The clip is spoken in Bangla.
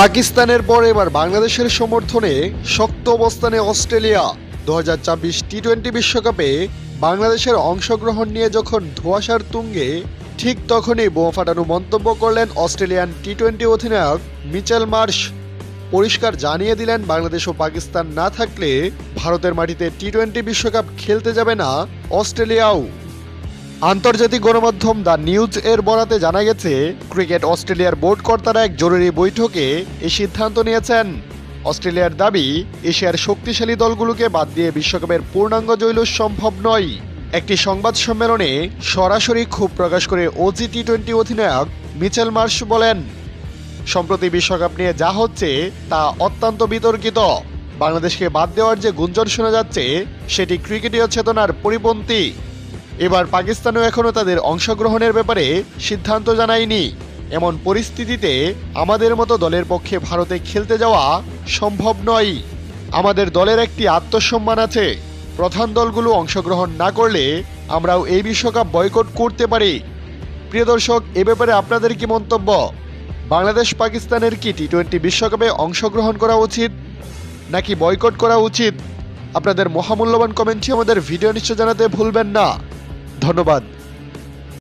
পাকিস্তানের পর এবার বাংলাদেশের সমর্থনে শক্ত অবস্থানে অস্ট্রেলিয়া। দু হাজার চব্বিশ টি টোয়েন্টি বিশ্বকাপে বাংলাদেশের অংশগ্রহণ নিয়ে যখন ধোঁয়াশার তুঙ্গে, ঠিক তখনই বোমা ফাটানো মন্তব্য করলেন অস্ট্রেলিয়ান টি টোয়েন্টি অধিনায়ক মিচেল মার্শ। পরিষ্কার জানিয়ে দিলেন, বাংলাদেশ ও পাকিস্তান না থাকলে ভারতের মাটিতে টি টোয়েন্টি বিশ্বকাপ খেলতে যাবে না অস্ট্রেলিয়াও। আন্তর্জাতিক গণমাধ্যম দ্য নিউজ এর বরাতে জানা গেছে, ক্রিকেট অস্ট্রেলিয়ার বোর্ড কর্তারা এক জরুরি বৈঠকে এই সিদ্ধান্ত নিয়েছেন। অস্ট্রেলিয়ার দাবি, এশিয়ার শক্তিশালী দলগুলোকে বাদ দিয়ে বিশ্বকাপের পূর্ণাঙ্গ জৈলুস সম্ভব নয়। একটি সংবাদ সম্মেলনে সরাসরি ক্ষোভ প্রকাশ করে ওজি টি টোয়েন্টি অধিনায়ক মিচেল মার্শ বলেন, সম্প্রতি বিশ্বকাপ নিয়ে যা হচ্ছে তা অত্যন্ত বিতর্কিত। বাংলাদেশকে বাদ দেওয়ার যে গুঞ্জন শোনা যাচ্ছে, সেটি ক্রিকেটীয় চেতনার পরিপন্থী। এবার পাকিস্তানও এখনও তাদের অংশগ্রহণের ব্যাপারে সিদ্ধান্ত জানায়নি। এমন পরিস্থিতিতে আমাদের মতো দলের পক্ষে ভারতে খেলতে যাওয়া সম্ভব নয়। আমাদের দলের একটি আত্মসম্মান আছে। প্রধান দলগুলো অংশগ্রহণ না করলে আমরাও এই বিশ্বকাপ বয়কট করতে পারি। প্রিয় দর্শক, এ ব্যাপারে আপনাদের কি মন্তব্য? বাংলাদেশ পাকিস্তানের কি টি টোয়েন্টি বিশ্বকাপে অংশগ্রহণ করা উচিত নাকি বয়কট করা উচিত? আপনাদের মহামূল্যবান কমেন্টটি আমাদের ভিডিও নিশ্চয় জানাতে ভুলবেন না। ধন্যবাদ।